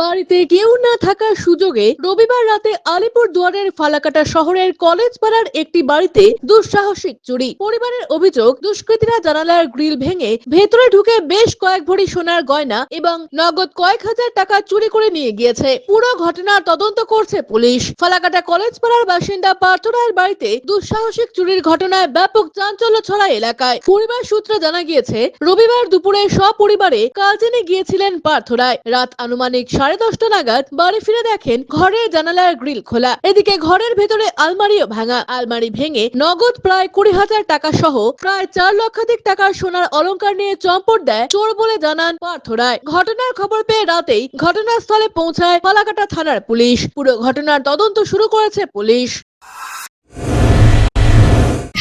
বাড়িতে কেউ না থাকার সুযোগে রবিবার রাতে আলিপুর দুয়ারের ফালাকাটা শহরের কলেজ পাড়ার একটি বাড়িতে দুঃসাহসিক চুরি। পরিবারের অভিযোগ, দুষ্কৃতীরা জানালার গ্রিল ভেঙে ভেতরে ঢুকে বেশ কয়েক ভরি সোনার গয়না এবং নগদ কয়েক হাজার টাকা চুরি করে নিয়ে গিয়েছে। পুরো ঘটনার তদন্ত করছে পুলিশ। ফালাকাটা কলেজ পাড়ার বাসিন্দা পার্থ রায়ের বাড়িতে দুঃসাহসিক চুরির ঘটনায় ব্যাপক চাঞ্চল্য ছড়া এলাকায়। পরিবার সূত্রে জানা গিয়েছে, রবিবার দুপুরে সপরিবারে কাজিনে গিয়েছিলেন পার্থ রায় রাত আনুমানিক সাড়ে দশটা নাগাদ বাড়ি ফিরে দেখেন ঘরের জানালার গ্রিল খোলা। এদিকে ঘরের ভেতরে আলমারিও ভাঙা। আলমারি ভেঙে নগদ প্রায় কুড়ি হাজার টাকা সহ প্রায় চার লক্ষাধিক টাকার সোনার অলঙ্কার নিয়ে চম্পট দেয় চোর বলে জানান পার্থ রায় ঘটনার খবর পেয়ে রাতেই ঘটনাস্থলে পৌঁছায় পালাকাটা থানার পুলিশ। পুরো ঘটনার তদন্ত শুরু করেছে পুলিশ।